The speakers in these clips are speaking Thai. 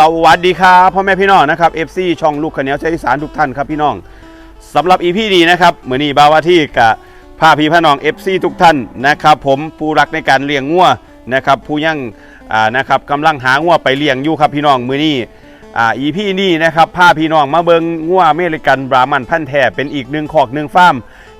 สวัสดีครับพ่อแม่พี่น้องนะครับ FC ช่องลูกขะเนียวเชยอีสานทุกท่านครับพี่น้องสำหรับ EP นี้นะครับเหมือนนี้บาวาที่กับพาพี่พี่น้อง FC ทุกท่านนะครับผมผู้รักในการเลี้ยงงัวนะครับผู้ยังอ่านะครับกำลังหางัวไปเลี้ยงอยู่ครับพี่น้องมือนี้อ่า EP นี้นะครับพาพี่น้องมาเบิงงัวอเมริกันบรามันพันธุ์แท้เป็นอีกหนึ่งขอกหนึ่งฟาร์ม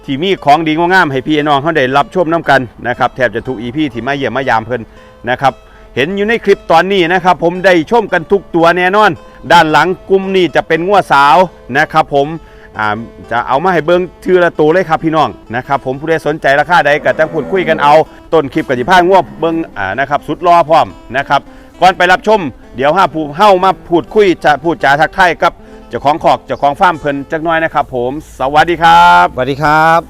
ที่มีของดีงงามให้พี่น้องเขาได้รับชมน้กันนะครับแทบจะทุก EP ที่มาเยี่ยมมายามเพิ่นนะครับ เห็นอยู่ในคลิปตอนนี้นะครับ ผมได้ชมกันทุกตัวแน่นอน ด้านหลังกลุ่มนี้จะเป็นงัวสาวนะครับผมจะเอามาให้เบิ้งทีละตัวเลยครับพี่น้องนะครับผมผู้ใดสนใจราคาใดก็จะพูดคุยกันเอาต้นคลิปกับจิพางัวเบิ้งนะครับสุดรอพร้อมนะครับก่อนไปรับชม เดี๋ยวห้าผู้เฮ้ามาพูดคุยจะพูดจาทักทายกับเจ้าของขอกเจ้าของฟาร์มเพลินจักน้อยนะครับ ผม สวัสดีครับสวัสดีครับ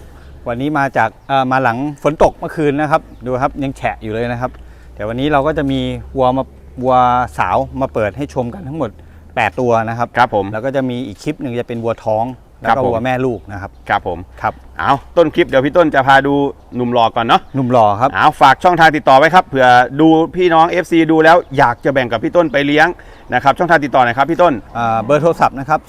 วันนี้มาจากมาหลังฝนตกเมื่อคืนนะครับ ดูครับยังแฉะอยู่เลยนะครับ แต่วันนี้เราก็จะมีวัวมาวัวสาวมาเปิดให้ชมกันทั้งหมด 8 ตัวนะครับครับผมแล้วก็จะมีอีกคลิปหนึ่งจะเป็นวัวท้องแล้วครัก็บผมวัวแม่ลูกนะครับครับผมครับเอาต้นคลิปเดี๋ยวพี่ต้นจะพาดูหนุ่มหล่อก่อนเนาะหนุ่มหล่อครับเอาฝากช่องทางติดต่อไว้ครับเผื่อดูพี่น้อง FC ดูแล้วอยากจะแบ่งกับพี่ต้นไปเลี้ยงนะครับช่องทางติดต่อหน่อยครับพี่ต้นอ่าเบอร์โทรศัพท์นะครับ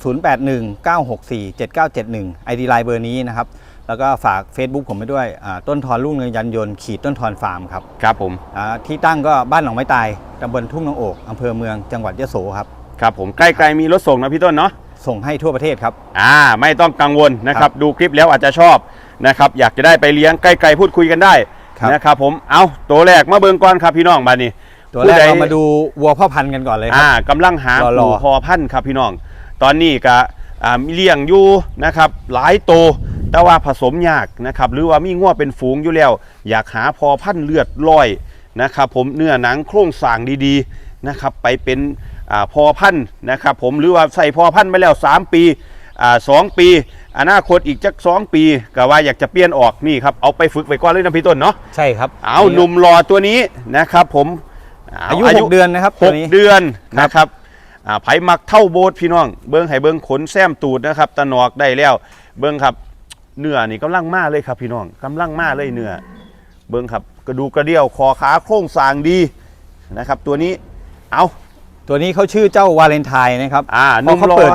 0819647971 ID ไลน์เบอร์นี้นะครับ แล้วก็ฝาก Facebook ผมไปด้วยอ่าต้นทอนลูกเนืองยันยนต์ขีดต้นทอนฟาร์มครับครับผม อ่าที่ตั้งก็บ้านหนองไม้ตายตำบลทุ่งนองโอกอำเภอเมืองจังหวัดยะโสครับ ครับผมใกล้ๆมีรถส่งนะพี่ต้นเนาะ ส่งให้ทั่วประเทศครับ อ่าไม่ต้องกังวลนะคครัรับบดูคลิปแล้วอาจจะชอบนะครับอยากจะได้ไปเลี้ยงใกล้ๆพูดคุยกันได้ครับ นะครับผมเอาตัวแรกมาเบิ่งก่อนครับพี่น้องบาดนี้ตัวแรกผู้ใดเรามาดูวัวพ่อพันธุ์กันก่อนเลยครัอ่าบกำลังหารอๆ ปู่พอพันธุ์ครับพี่น้อง ตอนนี้ก็อ่ามีเลี้ยงอยู่นะครับหลายโตว แต่ว่าผสมยากนะครับหรือว่ามีง้วเป็นฝูงอยู่แล้ว อยากหาพอพันธุ์เลือดลอยนะครับผมเนื้อหนังโครงสร้างดีๆนะครับไปเป็นอาพอพันธุ์นะครับผมหรือว่าใส่พอพันธุ์ไปแล้ว 3 ปีอ่าสองปี อนาคตอีกจักสองปีก็ว่าอยากจะเปลี่ยนออกนี่ครับเอาไปฝึกไว้ก่อนเลยนะพี่ต้นเนาะใช่ครับเอาหนุ่มรอตัวนี้นะครับผมเอายุหกเดือนนะครับหตัวกนี้เดือนครับนะครับอ่าไผมักเท่าโบสพี่น้อง เบิ้งให้เบิ้งขนแซมตูดนะครับตะหนอกได้แล้วเบิ้งครับ เนื้อนี่กำลังมาเลยครับพี่น้องกำลังมาเลยเนื้อเบิ้งครับกระดูกกระเดี่ยวคอขาโครงสร้างดีนะครับ ตัวนี้เอาตัวนี้เขาชื่อเจ้าวาเลนไทน์นะครับอ่าเพนุ่ราะมเขารอเปิด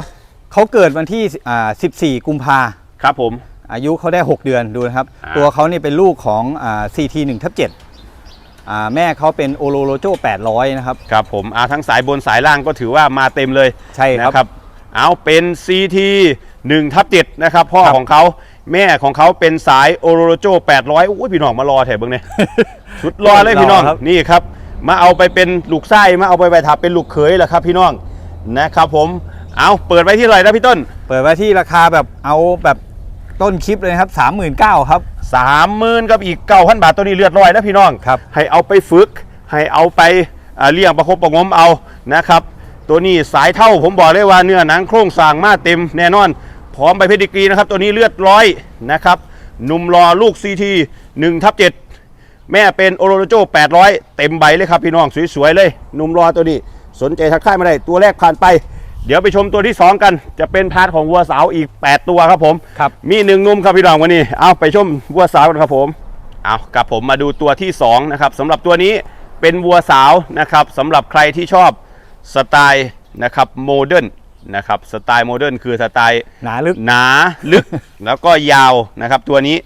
เขาเกิดวันที่อ่า14กุมภาครับผม อายุเขาได้ 6 เดือนดูนะครับอ่าตัวเขาเนี่ยเป็นลูกของอ่า CT 1ทับ7อ่าแม่เขาเป็นโอโลโลโจ800 นะครับ ครับผมอ่าทั้งสายบนสายล่างก็ถือว่ามาเต็มเลย ใช่ครับนะครับเอาเป็น CT 1ทับ7นะครับ พ่อครับของเขา แม่ของเขาเป็นสายโอโรโรโจ800อุ้ยพี่น้องมารอแถบเบิ้งเนี่ยชุดรอเลยพี่น้อง รอครับ นี่ครับ มาเอาไปเป็นลูกไส้มาเอาไปไปถับเป็นลูกเขยแหละครับพี่น้องนะครับผม เอาเปิดไว้ที่เท่าไหร่นะพี่ต้น เปิดไว้ที่ราคาแบบเอาแบบต้นคลิปเลยนะครับ 39,000ครับ สามหมื่นกับอีกเก้าพันบาทตัวนี้เลือดร้อยนะพี่น้องครับ ให้เอาไปฝึก ให้เอาไปอ่าเลี้ยงประคบประหงมเอานะครับ ตัวนี้สายเท่าผมบอกเลยว่าเนื้อหนังโครงสร้างมาเต็มแน่นอน พร้อมไปเพดิกรีนะครับ ตัวนี้เลือดร้อยนะครับหนุ่มรอลูกซีทีหนึ่งทับเจ็ดแม่เป็นโอโรโจ800 เต็มใบเลยครับพี่น้องสวยๆเลยหนุ่มรอตัวนี้ สนใจทักทายมาได้ตัวแรกผ่านไป เดี๋ยวไปชมตัวที่ 2 กัน จะเป็นพาร์ทของวัวสาวอีก 8 ตัวครับผมครับมีหนึ่งหนุ่มครับพี่น้องวันนี้เอาไปชมวัวสาวกันครับผมเอากับผมมาดูตัวที่2นะครับสำหรับตัวนี้เป็นวัวสาวนะครับสำหรับใครที่ชอบสไตล์นะครับโมเดิร์น นะครับสไตล์โมเดิร์นคือสไตล์หนาลึกหนาลึก แล้วก็ยาวนะครับ ตัวนี้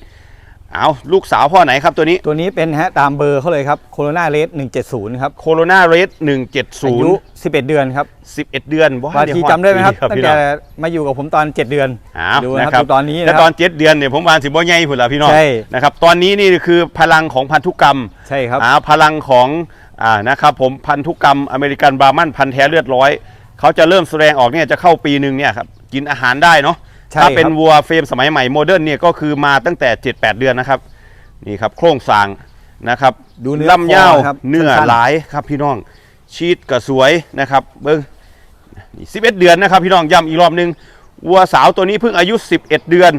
เอาลูกสาวพ่อไหนครับตัวนี้ตัวนี้เป็นฮะตามเบอร์เขาเลยครับโคโรนาเรส170ครับโคโรนาเรสอายุ170 11 เดือนครับ 11 เดือนวาทีจำได้ไหมครับตั้งพี่แต่น้องมาอยู่กับผมตอน 7 เดือนอ้าวดูนะนะคครัรับบตอนนี้แต่นะคตอรันบเจ็ดเดือนเนี่ยผมวานสิบ่ใหญ่พุ่นละพี่น้องใช่นะครับตอนนี้นี่คือพลังของพันธุกรรมใช่ครับอ่าพลังของอ่านะครับผมพันธุกรรมอเมริกันบรามันพันธุ์แท้เลือดร้อย เขาจะเริ่มแสดงออกเนี่ยจะเข้าปีหนึ่งเนี่ยครับกินอาหารได้เนาะใช่ถ้าเป็นครับ วัวเฟรมสมัยใหม่โมเดิร์นเนี่ยก็คือมาตั้งแต่ 7-8 เดือนนะครับนี่ครับโครงสร้างนะครับดูเนื้อลำยาวคอครับเนื้อสั้นๆ หลายครับพี่น้องชีดก็สวยนะครับเบิ้งนี่11เดือนนะครับพี่น้องย้ำอีกรอบหนึงวัวสาวตัวนี้เพิ่งอายุ 11 เดือน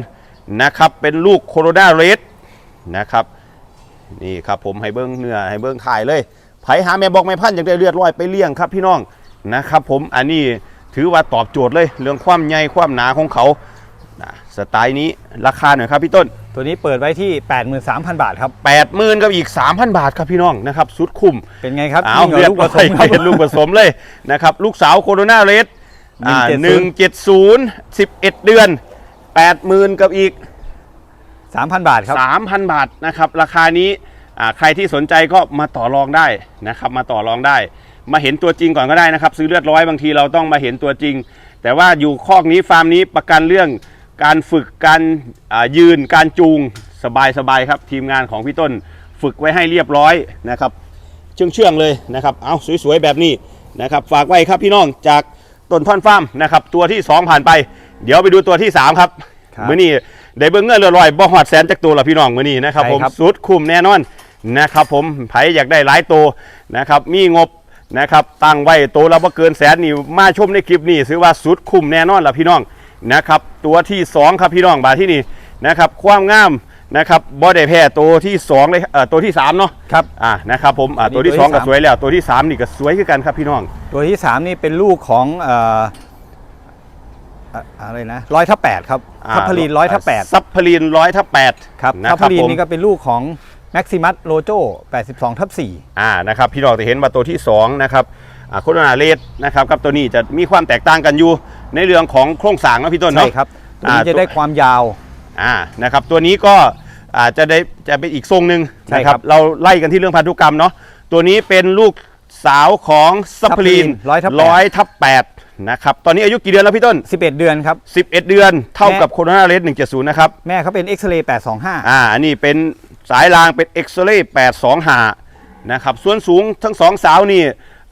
นะครับเป็นลูกโคโรนาเรสนะครับนี่ครับผมให้เบิ้งเนื้อให้เบิ้งถ่ายเลยไผหาแม่บอกแม่พันธุ์อยากได้เลือดร้อยไปเลี้ยงครับพี่น้อง นะครับผมอันนี้ถือว่าตอบโจทย์เลย เรื่องความใหญ่ความหนาของเขานะสสไตล์นี้ราคาหน่อยครับพี่ต้น ตัวนี้เปิดไว้ที่ 83,000 บาทครับ 80,000กับอีก 3,000 บาทครับพี่น้องนะครับสุดคุ้มเป็นไงครับเอายิ่งกว่าเรียบลูกผร้อสยมครับเป็นลูกผสมเลยนะครับลูกสาวโคโรนาเรสอ่า170หนึ่งเจ็ดศูนย์สิบเอ็ดเดือนแปดหมื่นกับอีก3,000บาทครับ3,000บาทนะครับ ราคานี้อ่าใครที่สนใจก็มาต่อรองได้นะครับ มาต่อรองได้ มาเห็นตัวจริงก่อนก็ได้นะครับ ซื้อเลือดร้อยบางทีเราต้องมาเห็นตัวจริง แต่ว่าอยู่คอกนี้ฟาร์มนี้ประกันเรื่องการฝึกการอ่ายืนการจูงสบายสบายๆครับ ทีมงานของพี่ต้นฝึกไว้ให้เรียบร้อยนะครับ เชื่องเชื่องๆเลยนะครับเอาสวยๆแบบนี้นะครับ ฝากไว้ครับพี่น้องจากต้นท่อนฟาร์มนะครับ ตัวที่ 2 ผ่านไป เดี๋ยวไปดูตัวที่ 3 ครับครับมื้อนี้ได้เบิ่งเงินเรือลอยบ่หอดแสนจากตัวละพี่น้องมื้อนี้นะครับใช่ผมครับสุดคุ้มแน่นอนนะครับผมไผอยากได้หลายตัวนะครับ มีงบ นะครับตั้งไว้ตัวละบ่เกินแสนนี่มาชมในคลิปนี้ถือว่าสุดคุ้มแน่นอนละพี่น้องนะครับตัวที่สองครับพี่น้องบาทที่นี่นะครับความงามนะครับบ่ได้แพ้ตัวที่สองเลยเอ่อตัวที่สามเนาะครับอ่านะครับผมอ่าอันนี้ตัวที่ตัวที่สองก็สามสวยแล้ว ตัวที่สามนี่ก็สวยคือกันครับพี่น้อง ตัวที่ 3 นี่เป็นลูกของเอ่ออะอะไรนะร้อยทับแปดครับอ่าทัพพลีนร้อยทับแปดซับพลีนร้อยทับแปดครับนะทัพคพรับลีนผมนี่ก็เป็นลูกของ แม็กซิมัสโลโจ82ทับ4อ่านะครับพี่น้องจะเห็นว่าตัวที่สองนะครับอ่าโคโรนาเลสนะครับกับตัวนี้จะมีความแตกต่างกันอยู่ในเรื่องของโครงสร้างนะพี่ต้นใช่เนาะครับตัวนี้อ่าจะได้ความยาวอ่านะครับตัวนี้ก็อ่าจะได้จะเป็นอีกทรงหนึ่งใช่นะคครัรับบเราไล่กันที่เรื่องพันธุกรรมเนาะตัวนี้เป็นลูกสาวของซับพลีนร้อยทับแปดร้อยทับแปดนะครับตอนนี้อายุกี่เดือนแล้วพี่ต้น 11 เดือนครับ 11 เดือนเท่าแม่กับโคโรนาเลส170 นะครับ แม่เขาเป็นเอ็กซเรย์825 อ่าอันนี้เป็น สายรางเป็นเอ็กซเรย์แปดสองหานะครับส่วนสูงทั้งสองสาวนี่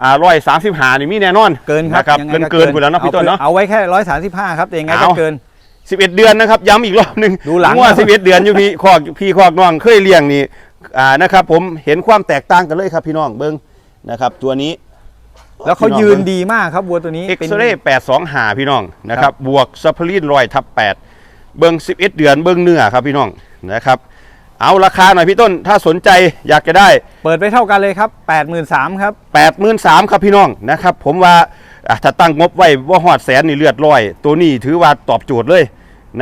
อ่าร้อยสามสิบหานี่มีแน่นอนเกินครับนะครับยังไงเกินก็เกินไปแล้วนะพี่ต้นเนาะเอาไว้แค่135ครับแต่ยังไงก็เอาเกินสิบเอ็ดเดือนนะครับย้ำอีกรอบหนึ่งดูหลังว่าครับสิบเอ็ดเดือนอยู่พี่คอกพี่คอกน้องเคยเลี้ยงนี่อ่านะครับผมเห็นความแตกต่างกันเลยครับพี่น้องเบิ้งนะครับตัวนี้ แล้วเขายืนดีมากครับวัวตัวนี้เอ็กเป็นซเรย์แปดสองหาพี่น้องนะครับบวกซัพพลีนร้อยทับแปดเบิ้งสิบเอ็ดเดือนเบิ้งเนื้อครับพี่น้องนะครับ เอาราคาหน่อยพี่ต้นถ้าสนใจอยากจะได้ เปิดไปเท่ากันเลยครับ 83,000ครับแปดหมื่นสามครับพี่น้องนะครับ ผมว่าอะถ้าตั้งงบไว้ว่าหอดแสนนี่เลือดร้อย ตัวนี้ถือว่าตอบโจทย์เลย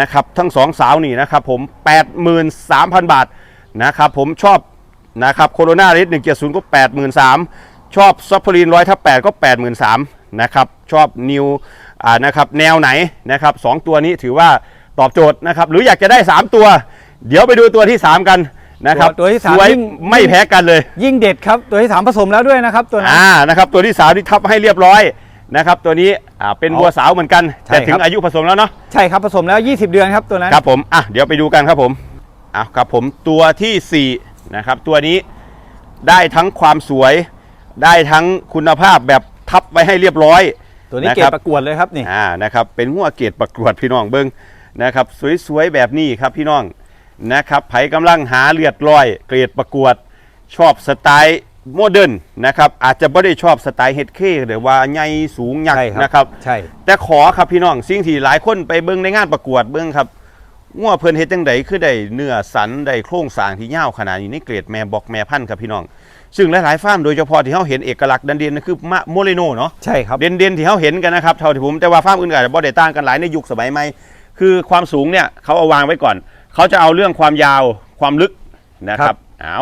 นะครับทั้งสองสาวนี่นะครับผม 83,000 บาทนะครับผมชอบนะครับโคโรนาริสหนึ่งเจ็ดศูนย์ก็ 83,000 ชอบซัพพลีนร้อยทับแปดก็ 83,000นะครับชอบนิวอ่านะครับแนวไหนนะครับสองตัวนี้ถือว่าตอบโจทย์นะครับหรืออยากจะได้ 3 ตัว เดี๋ยวไปดูตัวที่ 3 กันนะครับตัวที่สามสวยยิ่ง ไม่แพ้กันเลยยิ่งเด็ดครับตัวที่3ผสมแล้วด้วยนะครับตัวนั้น อ่านะครับตัวที่สาวที่ทับให้เรียบร้อยนะครับตัวนี้อ่าเป็นเอาวัวสาวเหมือนกัน ใช่แต่ถึครังบอายุผสมแล้วเนาะใช่ครับผสมแล้ว 20 เดือนครับตัวนั้น ครับผมอะเดี๋ยวไปดูกันครับผมอะครับผมตัวที่สี่นะครับตัวนี้ได้ทั้งความสวย ได้ทั้งคุณภาพแบบทับไว้ให้เรียบร้อย ตัวนี้นะเกครรัดประกวดเลยครับนี่ อ่านะครับเป็นหัวเกรดประกวดพี่น้องเบิ้งนะครับ สวยๆแบบนี้ครับพี่น้อง นะครับไผกำลังหาเลือดร้อย เกรดประกวด ชอบสไตล์โมเดิร์นนะครับอาจจะไม่ได้ชอบสไตล์เฮดเคหรือว่าใหญ่สูงยักใช่ษ์ครับนะครับใช่แต่ขอครับพี่น้องสิ่งที่หลายคนไปเบิ้งในงานประกวดเบิ้งครับงัวเพิ่นเฮ็ดจังไดคือได้เนื้อสันได้โครงสร้างที่ยาวขนาดนี้ในเกรดแม่บอกแม่พันธุ์ครับพี่น้อง ซึ่งหลายๆฟาร์มโดยเฉพาะที่เฮาเห็นเอกลักษณ์ดันเด่นนั่นคือมะโมเรโนเนาะใช่ครับเด่นๆที่เขาเห็นกันนะครับเท่าที่ผมแต่ว่าฟาร์มอื่นก็อาจจะบ่ได้ต่างกันหลายในยุคสมัยใหม่คือความสูงเนี่ยเขาเอาวางไว้ก่อน เขาจะเอาเรื่องความยาวความลึกนะคครัรับบเอา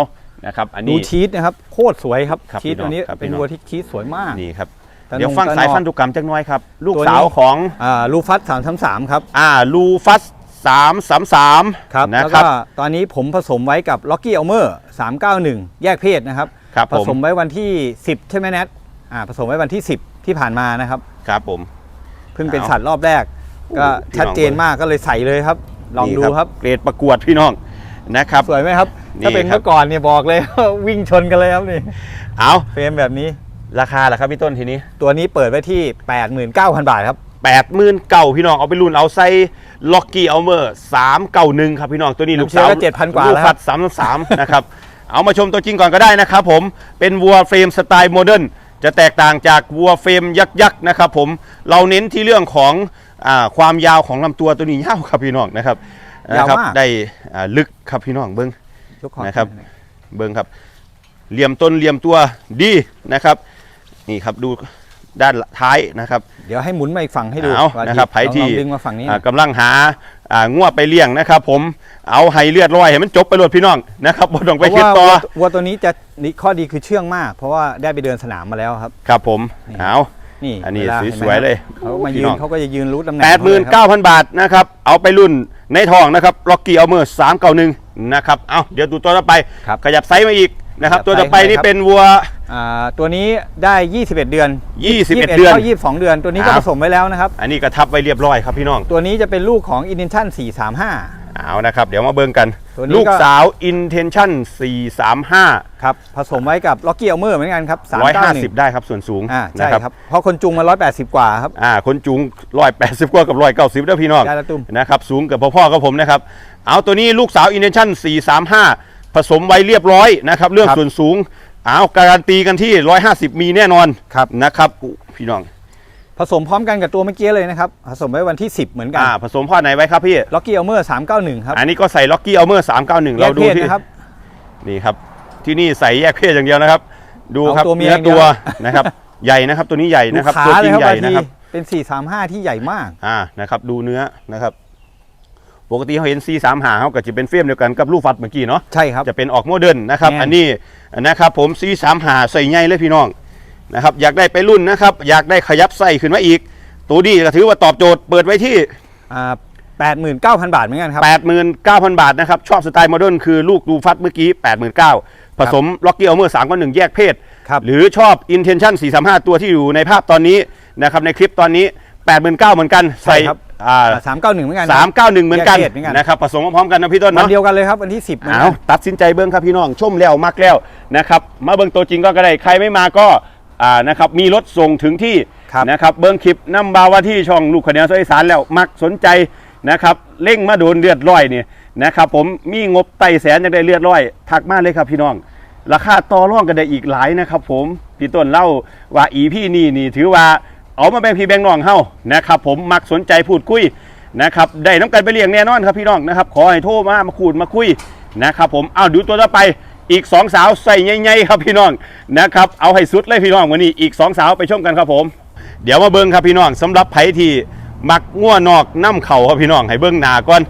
นะครับ อันดูนี้ ชีสนะครับโคตรสวยครับครับชีสพี่น้องตัวนี้ครับเป็นพี่น้อง วัวที่ชีสสวยมาก นี่ครับ ตะนงเดี๋ยวฟังตะนอกสายฟันธุกรรมจักหน้อยครับ ลูกตัวนี้ สาวของอ่าลูฟัส333ครับอ่าลูฟัสสามสามสามครับนะแล้วครัก็บ ตอนนี้ผมผสมไว้กับล็อกกี้อัลเมอร์391แยกเพศนะครับ ครับผผม สมไว้วันที่ 10 ใช่ไหมแนทอ่าผสมไว้วันที่ 10 ที่ผ่านมานะครับ ครับผม เพิ่งเป็นเอาสัตว์รอบแรก ก็พี่น้อง ชัดเจนมากก็เลยใส่เลยครับ ลองดูนี่ครับเกรดประกวดพี่น้องนะครับสวยไหมครับนี่ถ้าเป็นครับเมื่อก่อนเนี่ยบอกเลยวิ่งชนกันเลยครับนี่เอาเฟรมแบบนี้ราคาล่ะครับพี่ต้นทีนี้ ตัวนี้เปิดไว้ที่ 89,000 บาทครับแปดหมื่นเก่าพี่น้องเอาไปรุ่นเอาใส่ล็อกกี้เอาเมอร์สามเก่าหนึ่งครับพี่น้องตัวนี้ลูกสาวน้ำเชื่อก็7,000กว่าลูแล้วฟัดสามสามนะครับเอามาชมตัวจริงก่อนก็ได้นะครับผมเป็นวัวเฟรมสไตล์โมเดิร์นจะแตกต่างจากวัวเฟรมยักษ์ยักษ์นะครับผมเราเน้นที่เรื่องของ อาความยาวของลำตัวตัวนี้ยาวครับพี่น้องนะครับยาวมาก นะครับได้อ่าลึกครับพี่น้องเบิ้ง ยกของนะครับเบิ้งครับ เหลี่ยมต้นเหลี่ยมตัวดีนะครับ นี่ครับดูด้านท้ายนะครับ เดี๋ยวให้หมุนมาอีกฝั่งให้ดูเอาว่านะครับลองไผที่ลองดึงมาฝั่งนี้หน่อ่าอยกำลังหาอ่างวไปเลี้ยงนะครับ ผมเอาให้เลือดลอยให้มันจบไปรวดพี่น้องนะครับบ่ต้องเพไปราะคิดว่าต่อวัววัวตัวนี้จะนี่ข้อดีคือเชื่องมาก เพราะว่าได้ไปเดินสนามมาแล้วครับ ครับผมนี่เอา นี่อันนี้วลาห็นไหมสวยๆเลยเขามาพี่ยืน้นองเขาก็จะยืนรู้ตำแหน่งแปดหมื่นเก้าพันบาทนะครับ เอาไปรุ่นในทองนะครับล็อกกี้เอาเมอร์สามเก้าหนึ่งนะครับเอาเดี๋ยวดูตัวต่อไปครับขยับไซส์มาอีกนะครับขยับตัวต่อไปไซส์นี่ครับเป็นวัวอ่าตัวนี้ได้ 21 เดือน21 21 เดือนเข้า22 เดือน ตัวนี้ก็ครับผสมไว้แล้วนะครับ อันนี้ก็ทับไว้เรียบร้อยครับพี่น้อง ตัวนี้จะเป็นลูกของ i n t e n t i o n 435 เอานะครับ เดี๋ยวมาเบิ่งกัน ตัวนี้ก็ ลูกสาว Intention 435 ครับผสมไว้กับ Rocky Elmer เหมือนกันครับ150 ได้ครับส่วนสูงอ่านะใช่ครับครับเพราะคนจุงมา 180 กว่าครับ อ่าคนจูง180กว่ากับ190แล้วพี่น้องได้แล้วตุ้ม นะครับสูงกับพ่อๆกับผมนะครับ เอาตัวนี้ลูกสาว Intention 435ผสมไว้เรียบร้อยนะครับ เรื่องครับส่วนสูง เอาการันตีกันที่150มีแน่นอนครับนะครับอุ๊พี่น้องผ สมพร้อมกันกับตัวเมื่อกี้เลยนะครับ ผสมไว้วันที่ 10 เหมือนกันอ่าผสมพ่อไหนไว้ครับพี่ Rocky Elmer 391ครับอันนี้ก็ใส่ล็อกกี้เอาเมอร์391เราดูแยกพศที่นะครับนี่ครับ ที่นี่ใส่แยกเพศอย่างเดียวนะครับ ดูครับเอาตัวเมียเนื้ออย่างเดีตัยววนะครับ ใหญ่นะครับ ตัวนี้ใหญ่ดูนะครับขาตัวจเลริยงครับใหญ่บางทีนะครับ เป็น435ที่ใหญ่มากอ่านะครับ ดูเนื้อนะครับปกติเขาเห็น C3 หาเขาก็จะเป็นเฟรมเดียวกันกับลูกฟัดเมื่อกี้เนาะใช่ครับจะเป็นออกโมเดิร์นนะครับแน่นอันนี้นะครับผม C3 หาใส่ใหญ่เลยพี่น้อง นะครับอยากได้ไปรุ่นนะครับอยากได้ขยับไส้ขึ้นมาอีก ตัวนี้ก็ถือว่าตอบโจทย์เปิดไว้ที่อ่า89,000บาทเหมือนกันครับ 89,000 บาทนะครับ ชอบสไตล์โมเดิร์นคือลูกดูฟัดเมื่อกี้ 89,000 ผสมล็อกกี้เอาเมอร์3ก็1แยกเพศ ครับ หรือชอบ Intention 435 ตัวที่อยู่ในภาพตอนนี้นะครับในคลิปตอนนี้ 89,000เหมือนกันใส่ใช่ครับ อ่าสามเก้าหนึ่งเหมือนกัน สามเก้าหนึ่งเหมือนกันแยกเพศเหมือนกัน นะครับผสมพร้อมๆกันนะพี่ต้นวันเนาะ เดียวกันเลยครับวันที่10เหมือนเอากันตัดสินใจเบิ้งครับพี่น้องชมแล้วมักแล้วนะครับ มาเบิ้งตัวจริงก็ได้ใครไม่มาก็ อ่านะครับมีรถส่งถึงที่ครับนะครับเบิ้งคลิปน้ำบาวาที่ช่องลูกขนวสอีสานแล้วมักสนใจนะครับเร่งมาโดนเลือดร้อยเนี่ยนะครับผมมีงบไต่แสนจะได้เลือดร้อยทักมาเลยครับพี่น้อง ราคาต่อรองกันได้อีกหลายนะครับ ผมพี่ต้นเล่าว่าอีพี่นี่นี่ถือว่าเอามาแบ่งพี่แบ่งน้องเฮานะครับผมมักสนใจพูดคุยนะครับได้น้ำกันไปเลี้ยงแน่นอนครับพี่น้องนะครับขอให้โทรมามาขูดมาคุยนะครับผมเอาดูตัวต่อไป อีกสองสาวใส่ใหญ่ๆครับพี่น้องนะครับเอาให้สุดเลยพี่น้องวันนี้อีกสองสาวไปชมกันครับผม เดี๋ยวมาเบิ้งครับพี่น้องสำหรับไผที่มักง่วนอกน้ำเข่าครับพี่น้องให้เบิ้งหนาก่อน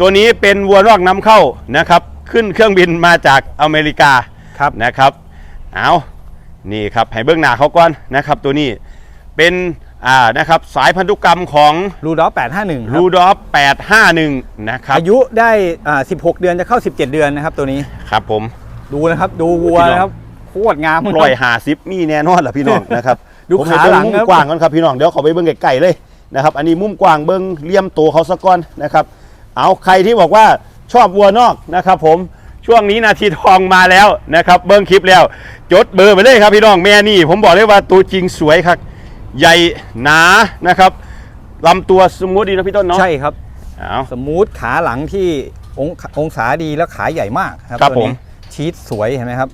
ตัวนี้เป็นวัวนอกน้ำเข้านะครับ ขึ้นเครื่องบินมาจากอเมริกาครับนะครับเอานี่ครับให้เบื้องหน้าเขาก่อนนะครับ ตัวนี้เป็นอ่านะครับสายพันธุกรรมของรูดอฟ851ครัรูบดอฟ851นะครับอายุได้อ่า16 เดือนจะเข้า 17 เดือนนะครับตัวนี้ครับผม ดูนะครับ ดูวัวนะครับโคตรงามร้อยหาซิปมีแน่นอนล่ะพี่น้องนะครับดูผมขาให้เบิ่หลังมุมครับกว้างก่อนครับพี่น้องเดี๋ยวเขาไปเบิ้งไกลๆเลยนะครับ อันนี้มุมกว้างเบิ้งเลี่ยมตัวเขาสะก้อนนะครับ เอาใครที่บอกว่าชอบวัวนอกนะครับ ผมช่วงนี้นาทีทองมาแล้วนะครับ เบิ้งคลิปแล้ว จดเบอร์ไปเลยครับพี่น้องแม่นี่ ผมบอกเลยว่าตัวจริงสวยครับใหญ่หนานะครับลำตัวสมูทดีนะพี่ต้นเนาะใช่ครับเอาสมูทขาหลังที่ององศาดีแล้วขาใหญ่มากครับครับตัวนี้ผม ชีสสวยเห็นไหมครับ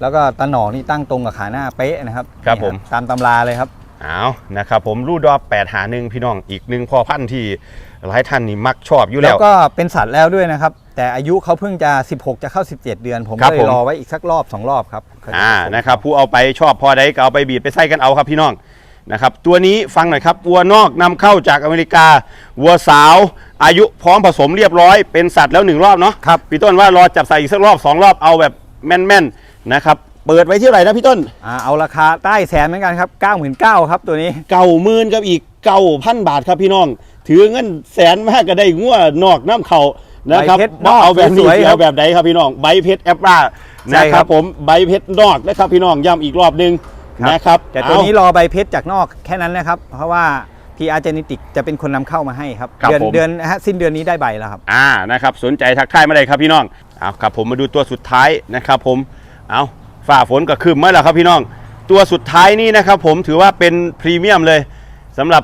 แล้วก็ตาหนอกนี่ตั้งตรงกับขาหน้าเป๊ะนะครับครับนี่ผม ตามตำราเลยครับเอานะครับผมรูดดอแปดหาหนึ่งพี่น้องอีกหนึ่งพ่อพันธุ์ที่หลายท่านนี่มักชอบอยู่แล้แล้ววก็เป็นสัตว์แล้วด้วยนะครับ แต่อายุเขาเพิ่งจะ 16 จะเข้า 17 เดือน ผมครัก็บเลยผมรอไว้อีกสักรอบ 2 รอบครับอ่านะครับผู้เอาไปชอบพอใดก็เอาไปบีดไปใส่กันเอาครับพี่น้องนะครับตัวนี้ฟังหน่อยครับวัวนอกนำเข้าจากอเมริกาวัวสาว อายุพร้อมผสมเรียบร้อยเป็นสัตว์แล้วหนึ่งรอบเนาะครับพี่ต้นว่ารอจับใส่อีกสักรอบสองรอบเอาแบบแม่นๆนะครับเปิดไว้ที่เท่าไหร่นะพี่ต้นอ่าเอาราคาใต้แสนเหมือนกันครับ99,000ครับตัวนี้เก่าหมื่นกับอีกเก่าพันบาทครับพี่น้อง ถือเงินแสนมากก็ได้งัวนอกน้ำเขานะครับใบเพชรบ่เอาแบบนี้สวยๆสิครัเอาบแบบไหนครับพี่น้องใบเพชรแอปราใช่นะคครัรับบผมใบเพชรนอกนะครับพี่น้องย้ำอีกรอบหนึงนะครับแต่ตัวเอานี้รอใบเพชรจากนอกแค่นั้นนะครับ เพราะว่า พีอาร์เจนิติกจะเป็นคนนำเข้ามาให้ครับ ครับเดือนผม เดือนฮะสิ้นเดือนนี้ได้ใบแล้วครับ อ่านะครับสนใจทักทายมาเลยครับพี่น้องเอาครับผมมาดูตัวสุดท้ายนะครับผมเอาฝ่าฝนก็คืมมาแล้วครับพี่น้อง ตัวสุดท้ายนี่นะครับผมถือว่าเป็นพรีเมียมเลยสำหรับ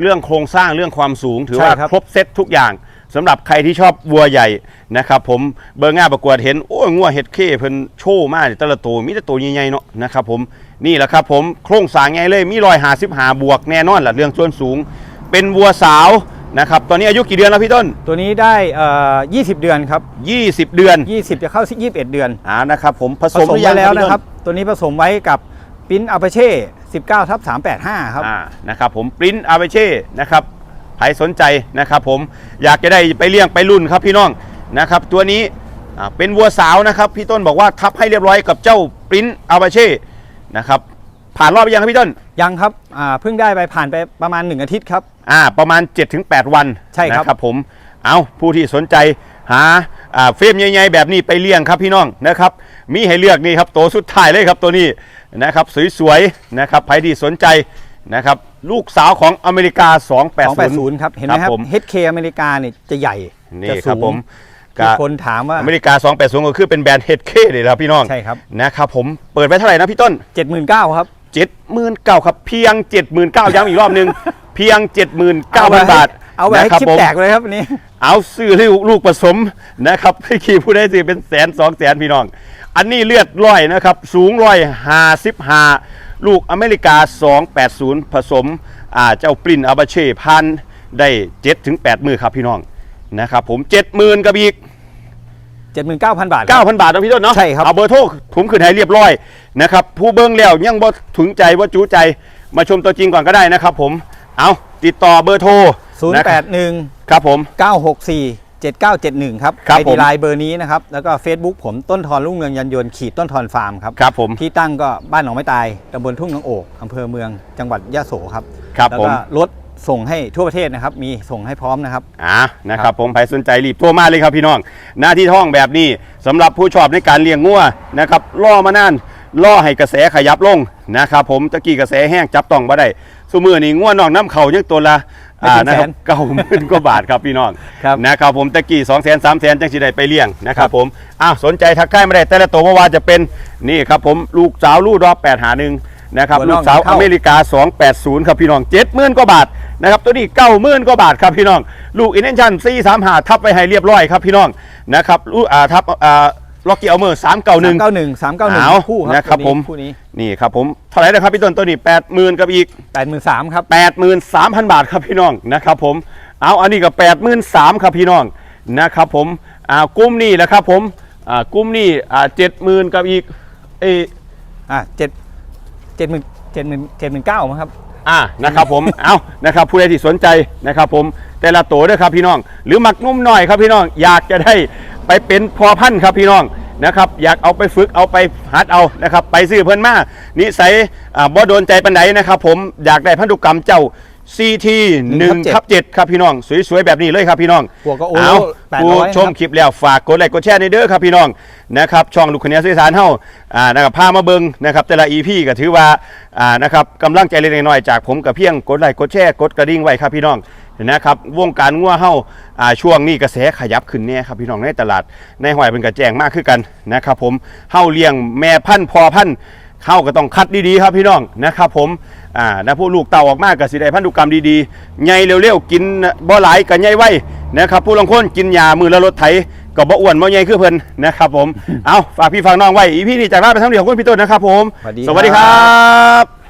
เรื่องโครงสร้างเรื่องความสูง ถือว่าใช่ครับ ครบเซตทุกอย่างสำหรับใครที่ชอบวัวใหญ่นะครับผมเบอร์ง่าประกวดเห็นโอ้ยงัวเห็ดเข้เพิ่นโชว์มากแต่ละตัวมีแต่ตัวใหญ่ๆเนาะนะครับผม นี่แหละครับผมโครงสร้างไงเลยมีรอยหาสิบหาบวกแน่นอนแหละเรื่องส่วนสูง เป็นวัวสาวนะครับตอนนี้อายุกี่เดือนแล้วพี่ต้น ตัวนี้ได้เอ่อ20 เดือนครับ 20 เดือน 20 จะเข้า21 เดือนอ่านะครับผมผผสมสมหรือยัไว้งแล้วพี่นะต้ครับ ตัวนี้ผสมไว้กับปิ้นอัลเปเช่19ทับ385 ครับอ่านะครับผมปริ้นอาเบเช่นะครับใครสนใจนะครับผมอยากจะได้ไปเลี้ยงไปรุ่นครับพี่น้องนะครับตัวนี้อ่าเป็นวัวสาวนะครับพี่ต้นบอกว่าทับให้เรียบร้อยกับเจ้าปริ้นอาบาเช่ นะครับ ผ่านรอบไปยังครับพี่ต้น ยังครับอ่าเพิ่งได้ไปผ่านไปประมาณ 1 อาทิตย์ครับ อ่า ประมาณ 7-8 วันใช่ครับ นะครับผม เอาผู้ที่สนใจหาอ่าเฟรมใหญ่ๆแบบนี้ไปเลี้ยงครับพี่น้องนะครับ มีให้เลือกนี่ครับตัวสุดท้ายเลยครับตัวนี้นะครับสวยๆนะครับใครที่สนใจนะครับลูกสาวของอเมริกา 280 280ครับเห็นไหมครับ ผม HK อเมริกาเนี่ยจะใหญ่นี่จะครัสูบงผม มีกะคนถามว่าอเมริกา280ก็คือเป็นแบรนด์ HK เลยครับพี่น้องใช่ครับนะครับผมเปิดไว้เท่าไหร่นะพี่ต้น 79,000ครับ 79,000ครับเพียง 79,000ย้ำอีกรอบหนึง เพียง 79,000 บาทเอาไว้ให้นะครัคลิปผมแตกเลยครับอันนี้ เอาซื้อลูกลูกผสมนะครับให้ขี่ผู้ได้สิเป็นแสนสองแสนพี่น้อง อันนี้เลือดร้อยนะครับ สูงร้อยห้าสิบห้าลูกอเมริกา 280 ผสมอ่าเจ้าปรินอาบาเช่พันได้7ถึง8มือครับพี่น้อง นะครับผม70,000กับอีก79,000บาทครับ9,000บาทนะพี่ต้นเนาะใช่ครับเอาเบอร์โทรผมขึ้นให้เรียบร้อยนะครับผู้เบิ้งแล้วยังบ่ถึงใจว่าจูใจมาชมตัวจริงก่อนก็ได้นะครับผมเอาติดต่อเบอร์โทรนะครับ081ครับผม964 7971 ครับครับไอผมดีไลน์เบอร์นี้นะครับ แล้วก็ Facebook ผมต้นทอนรุ่งเรืองยันยนต์ขีดต้นทอนฟาร์มครับครับผมที่ตั้งก็บ้านหนองไม้ตายตำบลทุ่งนางโอกอำเภอเมืองจังหวัดยะโสครับครับแล้วผมก็รถ ส่งให้ทั่วประเทศนะครับ มีส่งให้พร้อมนะครับ อ่านะครับผมใครสนใจรีบโทรมาเลยครับพี่น้อง หน้าที่ท้องแบบนี้สำหรับผู้ชอบในการเลี้ยงงัวนะครับล่อมานานล่อให้กระแสขยับลงนะครับผมตะกี้กระแสแห้งจับต้องบ่ได้สมือนี่งัวนอกน้ำเขายังตัวละไม่ถึงนะครับแสนเก้าหมื่นกว่าบาทครับพี่น้องครับ นะครับผมตะกี้สองแสนสามแสนจังสิได้ไปเลี้ยงนะครับผมอ้าวสนใจทักทายมาได้แต่ละตัวว่าจะเป็นนี่ครับผมลูกสาวลูกดอกแปดหาหนึ่งนะครับหัวลูน่อกงสาวเข้าอเมริกา 280 ครับพี่น้อง 70,000 กว่าบาท นะครับตัวนี้90,000กว่าบาทครับพี่น้อง ลูกอินเนชั่น435ทับไปให้เรียบร้อยครับพี่น้องนะครับลูกอ่าทับอ่าล็อกกี้เอาเมอร์391 391 391เอาคู่ครันะครับตัวผมคู่นี้นี่ครับผมเท่าไหร่นะครับพี่ต้นตัวนี้80,000กับอีก83,000ครับ83,000บาทครับพี่น้องนะครับผมเอาอันนี้ก็83,000ครับพี่น้องนะครับผมอ่ากลุ้มนี่แหละครับผมอ่ากลุ้มนี่อ่า70,000กับอีกเอยอะ7 70,000 70,000 79,000มั้งครับ อ่านะครับผม เอานะครับผู้ใดที่สนใจนะครับผมแต่ละตัวด้วยครับพี่น้อง หรือหมักนุ่มหน่อยครับพี่น้อง อยากจะได้ไปเป็นพอพันธุ์ครับพี่น้องนะครับอยากเอาไปฝึกเอาไปหัดเอานะครับ ไปซื้อเพิ่นมานิสัยอ่าบ่โดนใจปันไหนนะครับ ผมอยากได้พันธุกรรมเจ้า CT 1ทับ7ครับพี่น้อง สวยๆแบบนี้เลยครับพี่น้องบวกกับโอเอา800ผู้ชมครับคลิปแล้วฝากกดไลค์กดแชร์ในเด้อครับพี่น้องนะครับช่องลูกคนนี้สื่อสารเฮาอ่านะครับพามาเบิงนะครับแต่ละ EP ก็ถือว่าอ่านะครับกำลังใจเล็กๆน้อยๆจากผมกับเพียงกดไลค์กดแชร์กดกระดิ่งไว้ครับพี่น้องนะครับวงการงัวเฮาอ่าช่วงนี้กระแสขยับขึ้นเนี่ยครับพี่น้องในตลาดในหอยเป็นกระแจงมากขึ้นกันนะครับผมเฮาเลี้ยงแม่พันธุ์พอพันธุ์ เข้าก็ต้องคัดดีๆครับพี่น้องนะครับผมอ่านะพวกลูกเต่าออกมากกับสิได้พันธุกรรมดีๆใหญ่เร็วๆกินบ่หลายกับใหญ่ไว้นะครับผู้ลางคนกินยามือละรถไถก็บ่อ้วนบ่ใหญ่คือเพิ่นนะครับผมเอาฝากพี่ฝากน้องไว้อีพี่นี่จากลาไปทั้งเดียวขอบคุณพี่ต้นนะครับผม สวัสดีสวัสดีคครัรับ